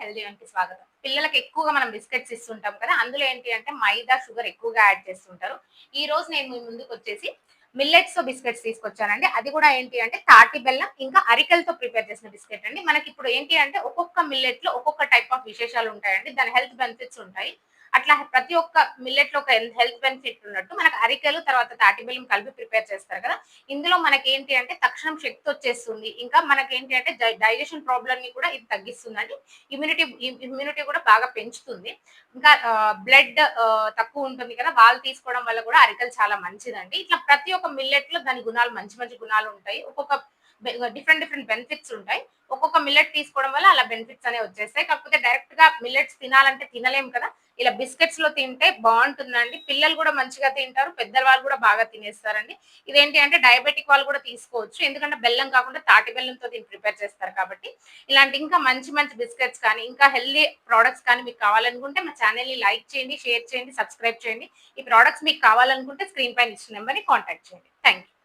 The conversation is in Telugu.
హెల్దీ అంటే స్వాగతం. పిల్లలకి ఎక్కువగా మనం బిస్కెట్స్ ఇస్తుంటాం కదా అందులో ఏంటి అంటే మైదా షుగర్ ఎక్కువగా యాడ్ చేస్తుంటారు. ఈ రోజు నేను మీ ముందుకు వచ్చేసి మిల్లెట్స్తో బిస్కెట్స్ తీసుకొచ్చానండి. అది కూడా ఏంటి అంటే తాటి బెల్లం ఇంకా అరికెలతో ప్రిపేర్ చేసిన బిస్కెట్ అండి. మనకి ఇప్పుడు ఏంటి అంటే ఒక్కొక్క మిల్లెట్లో ఒక్కొక్క టైప్ ఆఫ్ విశేషాలు ఉంటాయండి. దాని హెల్త్ బెనిఫిట్స్ ఉంటాయి. అట్లా ప్రతి ఒక్క మిల్లెట్లో ఒక హెల్త్ బెనిఫిట్ ఉన్నట్టు మనకు అరికెలు తర్వాత తాటి బెల్లం కలిపి ప్రిపేర్ చేస్తారు కదా. ఇందులో మనకి ఏంటి అంటే తక్షణం శక్తి వచ్చేస్తుంది. ఇంకా మనకి ఏంటి అంటే డైజెషన్ ప్రాబ్లమ్ని కూడా ఇది తగ్గిస్తుందండి. ఇమ్యూనిటీ ఇమ్యూనిటీ కూడా బాగా పెంచుతుంది. ఇంకా బ్లడ్ తక్కువ ఉంటుంది కదా. వాళ్ళు తీసుకోవడం వల్ల కూడా అరికలు చాలా మంచిదండి. ఇట్లా ప్రతి ఒక్క మిల్లెట్లో దాని గుణాలు మంచి మంచి గుణాలు ఉంటాయి. ఒక్కొక్క డిఫరెంట్ డిఫరెంట్ బెనిఫిట్స్ ఉంటాయి. ఒక్కొక్క మిల్లెట్ తీసుకోవడం వల్ల అలా బెనిఫిట్స్ అనేవి వచ్చేస్తాయి. కాకపోతే డైరెక్ట్గా మిల్లెట్స్ తినాలంటే తినలేం కదా. ఇలా బిస్కెట్స్లో తింటే బాగుంటుందండి. పిల్లలు కూడా మంచిగా తింటారు పెద్దవాళ్ళు కూడా బాగా తినేస్తారండి. ఇదేంటి అంటే డయాబెటిక్ వాళ్ళు కూడా తీసుకోవచ్చు. ఎందుకంటే బెల్లం కాకుండా తాటి బెల్లంతో దీన్ని ప్రిపేర్ చేస్తారు కాబట్టి. ఇలాంటి ఇంకా మంచి మంచి బిస్కెట్స్ కానీ ఇంకా హెల్దీ ప్రోడక్ట్స్ కానీ మీకు కావాలనుకుంటే మా ఛానల్ని లైక్ చేయండి షేర్ చేయండి సబ్స్క్రైబ్ చేయండి. ఈ ప్రోడక్ట్స్ మీకు కావాలనుకుంటే స్క్రీన్ పైన ఇచ్చిన నెంబర్ని కాంటాక్ట్ చేయండి. Thank you